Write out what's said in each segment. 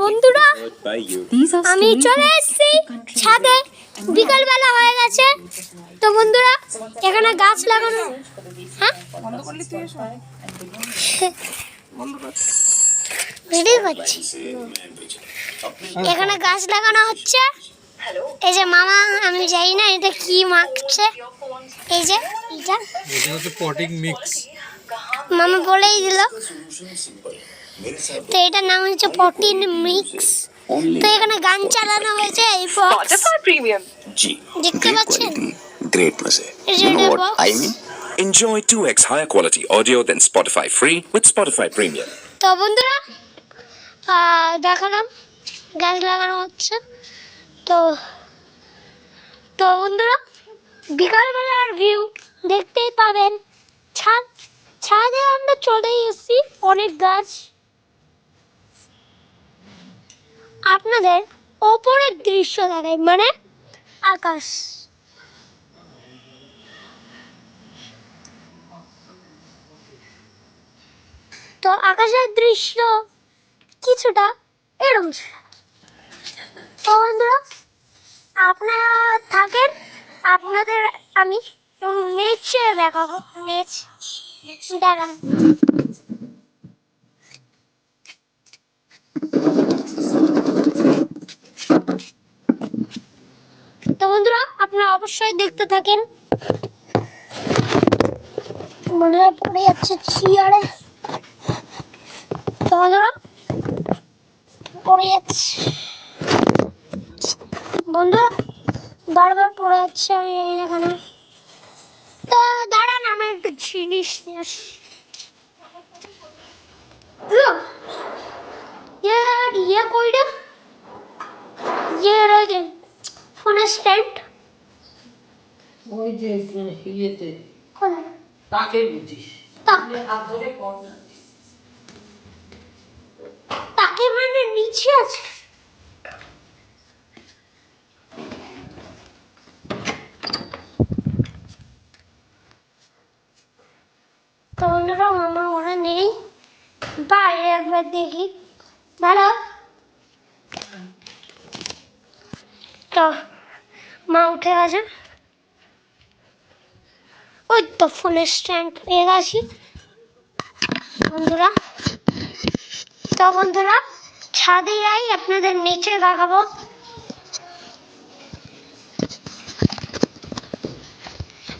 বন্ধুরা আমি চলে এসেছি ছাদে। বিকালবেলা হয়ে গেছে। তো বন্ধুরা এখানে গাছ লাগানো। হ্যাঁ? ভিডিও করছি এখানে গাছ লাগানো হচ্ছে। এই যে মামা আমি জানি না এটা কি মাখছে। এই যে এটা। এটা হচ্ছে পটিং মিক্স মামা বলেই দিল। তো এটার নাম হচ্ছে প্রোটিন মিক্স তো এখানে গান চালানো হয়েছে এই বক্স প্রিমিয়াম জি দেখতে পাচ্ছেন? গ্রেট মাসে I mean enjoy 2x higher quality audio than Spotify free with Spotify premium তো বন্ধুরা দেখালাম গাছ লাগানো হচ্ছে। তো তো বন্ধুরা বিকালবেলার ভিউ দেখতেই পাবেন। ছাদ ছাদে আমরা চলেই এসেছি অনেক গাছ। আপনাদের ওপরের দৃশ্য দেখাই মানে আকাশ তো আকাশের দৃশ্য কিছুটা এরকম। তো বন্ধুরা, আপনারা থাকেন, আপনাদের আমি নেচে দেখাবো নেচ দেখান বন্ধুরা আপনারা অবশ্যই দেখতে থাকেন। মনে হয় পড়ে যাচ্ছে চেয়ারে। বন্ধুরা পড়ে যাচ্ছে। বন্ধু বারবার পড়ে যাচ্ছে আমি এখানে। তো দাঁড়ান আমি একটু জিনিস নিয়ে আসি। লো, ইয়ে ইয়ে কইটা ইয়ে রয়েছে ফোনের স্ট্যান্ড ওই যে ইয়েতে তাকে বুঝিস তাক মানে নিচে আছে বন্ধুরা মামা ওরা নেই বাইরে একবার দেখি ভালো তো মা উঠে গেছে। ওই তো ফোনের স্ট্যান্ড পেয়ে গেছি। বন্ধুরা, তো বন্ধুরা, ছাদে যাই, আপনাদের নিচে দেখাবো।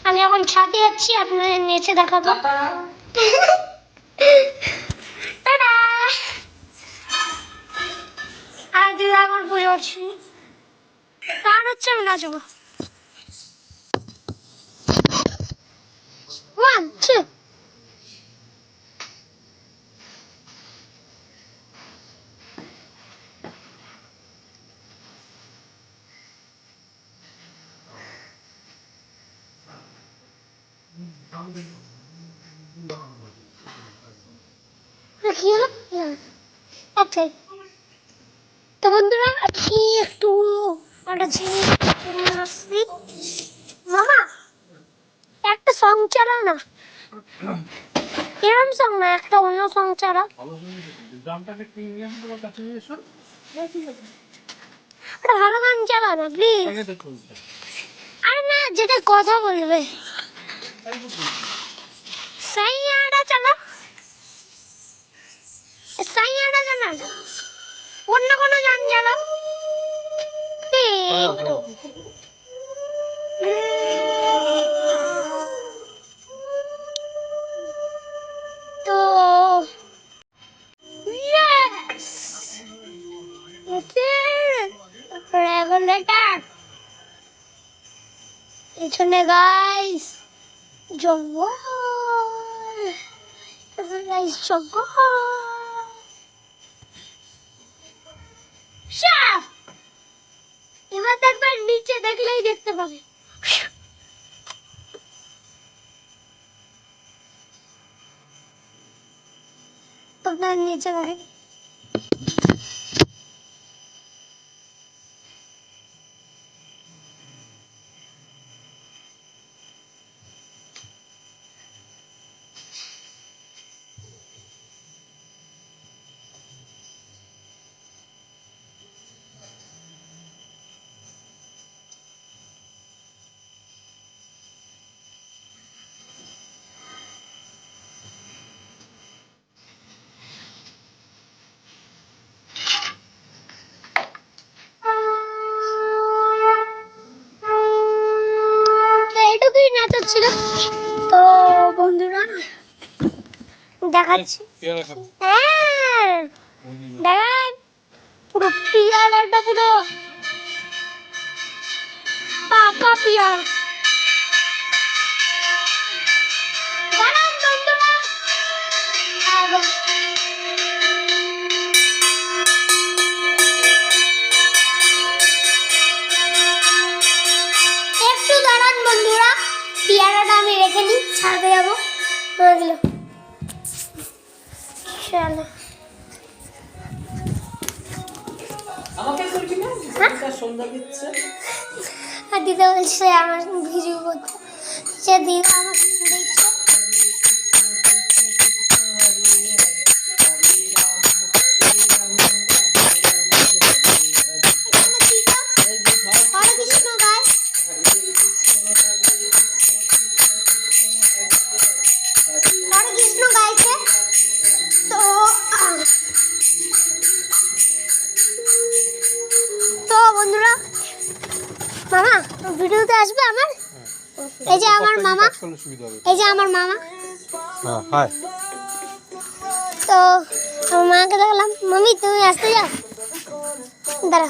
আমি এখন ছাদে যাচ্ছি, আপনাদের নিচে দেখাবো। আর দিদা আমার পুজো করছি গান হচ্ছে আমি নাচবো ওয়ান টু কি হলো ওকে তো বন্ধুরা আজকে একটু একটা সং চালা না। এরম সং না, একটা অন্য সং চালা? একটা ভালো গান চালা না প্লিজ আরে না, যেটা কথা বলবে। সাইয়াটা চালা। সাইয়াটা চালা। অন্য কোনো গান চালা। Regulator! গাইস জঙ্গল গাইস জঙ্গল সাপ! এবার দেখবেন নিচে দেখলেই দেখতে পাবে। আপনার নিচে দেখে। না তো বন্ধুরা দেখাচ্ছি। হ্যাঁ, দেখেন। পুরো পিয়ারাটা পুরো। পাকা পিয়ার। বন্ধুরা। হ্যাঁ, আর দিদা বলছে আমার ভিডিও করতে। সে দিদা আমার ভিডিওতে আসবে আমার? এই যে আমার মামা। এই যে আমার মামা। হ্যাঁ তো আমার মাকে দেখলাম। মামি তুমি আসতে যাও। দাঁড়া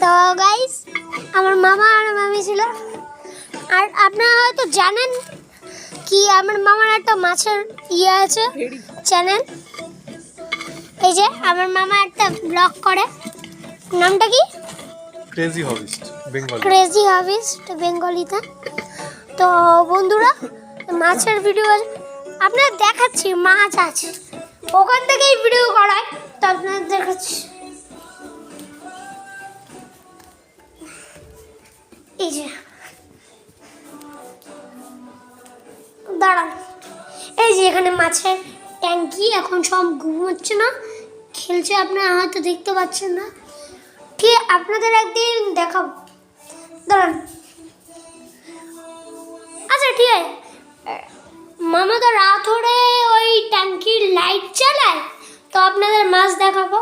তো গাইস আমার মামা আর মামি ছিল। আর আপনারা হয়তো জানেন কি আমার মামার একটা মাছের ইয়ে আছে চ্যানেল এই যে আমার মামা একটা ব্লগ করে। নামটা কি? Crazy hobbyist Bengal crazy hobbyist বেঙ্গলিতে তো বন্ধুরা, মাছের ভিডিও আপনার দেখাচ্ছি, মাছ আছে। ওখান থেকেই ভিডিও করায় তো আপনার দেখাচ্ছি। এই যে। দাঁড়ান। এই যে এখানে মাছের ট্যাঙ্কি, এখন সব ঘুমোচ্ছে না। খেলছে আপনারা হয়তো দেখতে পাচ্ছেন না। ঠিক আপনাদের একদিন দেখাবো। দাঁড়ান। আচ্ছা ঠিক আছে। মামা তো রাত হলে ওই ট্যাঙ্কির লাইট চালায় তো আপনাদের মাছ দেখাবো।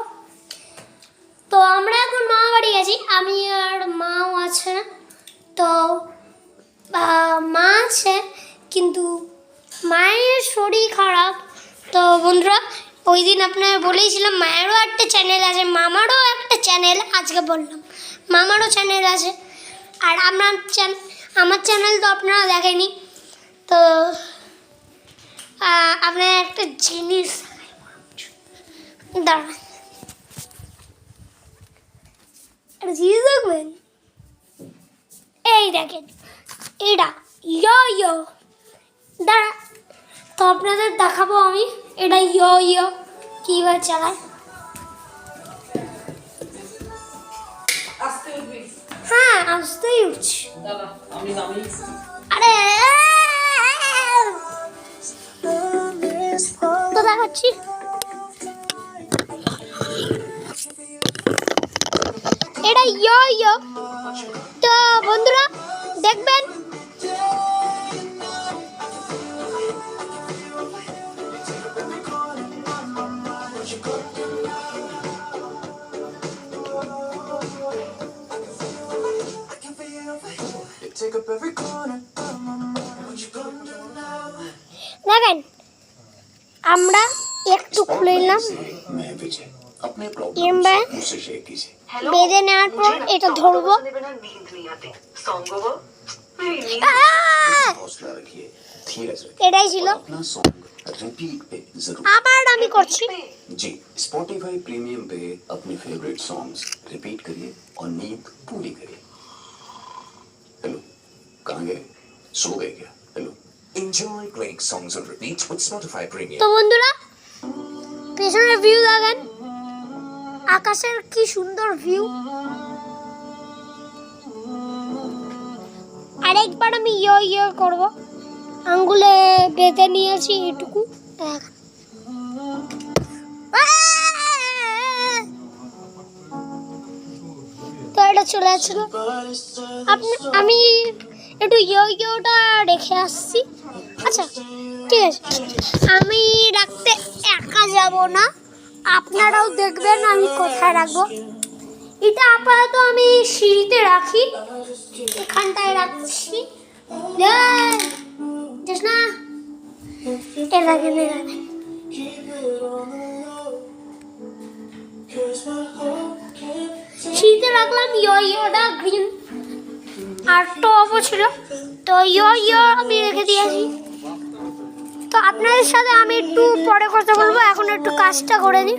তো আমরা এখন মামা বাড়ি গেছি, আমি আর মাও আছে না। তো মা আছে, কিন্তু মায়ের শরীর খারাপ। তো বন্ধুরা ওই দিন আপনার বলেইছিলাম, মায়েরও একটা চ্যানেল আছে, মামারও একটা চ্যানেল আজকে বললাম, মামারও চ্যানেল আছে। আর আমার চ্যানেল আমার চ্যানেল তো আপনারা দেখেনি। তো আপনার একটা জিনিস দাঁড়ান। জিনিস দেখবেন? এই দেখেন, এটা, ইয়ো ইয়ো। দাঁড়া তো আপনাদের দেখাবো আমি। এটা ইয়ো ইয়ো। কীভাবে চালায়? হ্যাঁ আসতেই উঠছি। আরে তো দেখাচ্ছি। এটা ইয় ইয়ো। তো বন্ধুরা দেখবেন Take up every corner. দেখেন আমরা একটু খুলে নিলাম मैं विजय अपने এম प्रॉब्लम বাই मुझसे शेयर कीजिए বেঁধে নেওয়ার পর এটা ধরবো আহ! हौसला रखिए धीरे से এটাই ছিল अपना सॉन्ग रिपीट पे जरूर আবার আমি করছি जी स्पॉटिफाई प्रीमियम पे अपने फेवरेट सॉन्ग्स रिपीट करिए और नींद पूरी करिए हेलो कहाँ गए सो गए क्या hello Enjoy great songs on repeat with Spotify Premium. তো বন্ধুরা পেছনের ভিউ দেখেন আকাশের কি সুন্দর ভিউ আরেকবার আমি ইয়ো ইয়ো করব আঙ্গুলে বেঁধে নিয়েছি এটুকু দেখেন। তো এটা চলে আসছিল আপনি আমি একটু ইয়ো ইয়োটা রেখে আসছি। আচ্ছা ঠিক আছে। আমি রাখতে একা যাব না। আপনারাও দেখবেন আমি কোথায় রাখব। এটা আপাতত আমি সিঁড়িতে রাখি। এখানটায় রাখছি। না। এ দেখেন শীতে রাখলাম ইয়ো ইয়োটা গ্রিন। তো ইয়ো ইয়ো আমি রেখে দিয়েছি। তো আপনাদের সাথে আমি একটু পরে কথা বলব, এখন একটু কাজটা করে নিই।